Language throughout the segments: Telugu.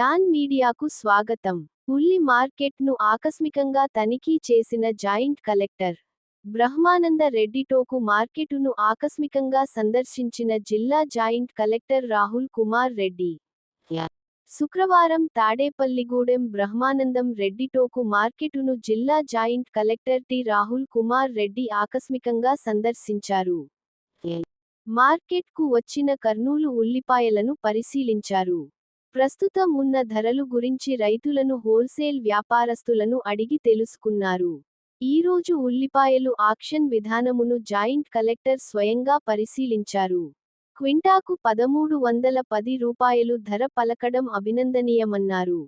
డాన్ మీడియాకు స్వాగతం. ఉల్లి మార్కెట్ను ఆకస్మికంగా తనిఖీ చేసిన జాయింట్ కలెక్టర్ బ్రహ్మానంద రెడ్డిటోకు మార్కెటును ఆకస్మికంగా సందర్శించిన జిల్లా జాయింట్ కలెక్టర్ రాహుల్ కుమార్ రెడ్డి. శుక్రవారం తాడేపల్లిగూడెం బ్రహ్మానందం రెడ్డిటోకు మార్కెటును జిల్లా joint collector T Rahul Kumar Reddy ఆకస్మికంగా సందర్శించారు. మార్కెట్కు వచ్చిన కర్నూలు ఉల్లిపాయలను పరిశీలించారు. ప్రస్తుతం ఉన్న ధరలు గురించి రైతులను హోల్సేల్ వ్యాపారస్తులను అడిగి తెలుసుకున్నారు. ఈరోజు ఉల్లిపాయలు ఆక్షన్ విధానమును జాయింట్ కలెక్టర్ స్వయంగా పరిశీలించారు. క్వింటాకు పదమూడు వందల పది రూపాయలు ధర పలకడం అభినందనీయమన్నారు.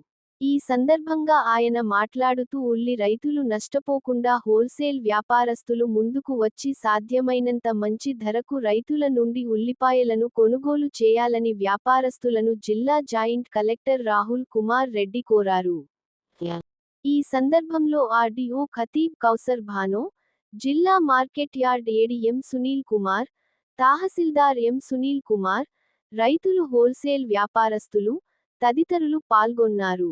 ఈ సందర్భంగా ఆయన మాట్లాడుతూ ఉల్లి రైతులు నష్టపోకుండా హోల్సేల్ వ్యాపారస్తులు ముందుకు వచ్చి సాధ్యమైనంత మంచి ధరకు రైతుల నుండి ఉల్లిపాయలను కొనుగోలు చేయాలని వ్యాపారస్తులను జిల్లా జాయింట్ కలెక్టర్ రాహుల్ కుమార్ రెడ్డి కోరారు. ఈ సందర్భంలో ఆర్డీఓ ఖతీబ్ కౌసర్ భానో జిల్లా market yard ADM Sunil Kumar tahsildar M Sunil Kumar రైతులు హోల్సేల్ వ్యాపారస్తులు తదితరులు పాల్గొన్నారు.